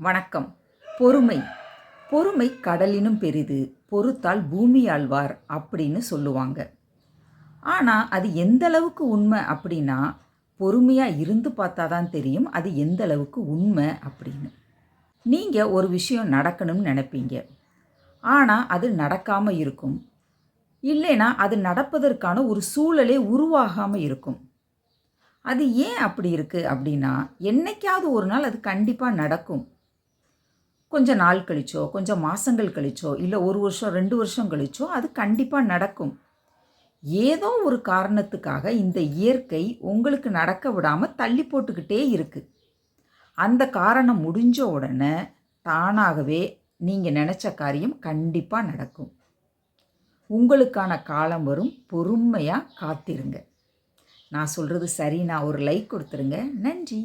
வணக்கம். பொறுமை. பொறுமை கடலினும் பெரிது பொறுத்தால் பூமி ஆழ்வார் அப்படின்னு சொல்லுவாங்க. ஆனால் அது எந்த அளவுக்கு உண்மை அப்படின்னா பொறுமையாக இருந்து பார்த்தா தான் தெரியும் அது எந்த அளவுக்கு உண்மை அப்படின்னு. நீங்கள் ஒரு விஷயம் நடக்கணும்னு நினைப்பீங்க. ஆனால் அது நடக்காமல் இருக்கும். இல்லைனா அது நடப்பதற்கான ஒரு சூழலே உருவாகாமல் இருக்கும். அது ஏன் அப்படி இருக்குது அப்படின்னா என்னைக்காவது ஒரு நாள் அது கண்டிப்பாக நடக்கும். கொஞ்சம் நாள் கழிச்சோ கொஞ்சம் மாதங்கள் கழிச்சோ இல்லை ஒரு வருஷம் ரெண்டு வருஷம் கழிச்சோ அது கண்டிப்பாக நடக்கும். ஏதோ ஒரு காரணத்துக்காக இந்த இயற்கை உங்களுக்கு நடக்க விடாமல் தள்ளி போட்டுக்கிட்டே இருக்குது அந்த காரணம் முடிஞ்ச உடனே தானாகவே நீங்கள் நினச்ச காரியம் கண்டிப்பாக நடக்கும். உங்களுக்கான காலம் வரும். பொறுமையாக காத்திருங்க. நான் சொல்கிறது சரி நான் ஒரு லைக் கொடுத்துருங்க. நன்றி.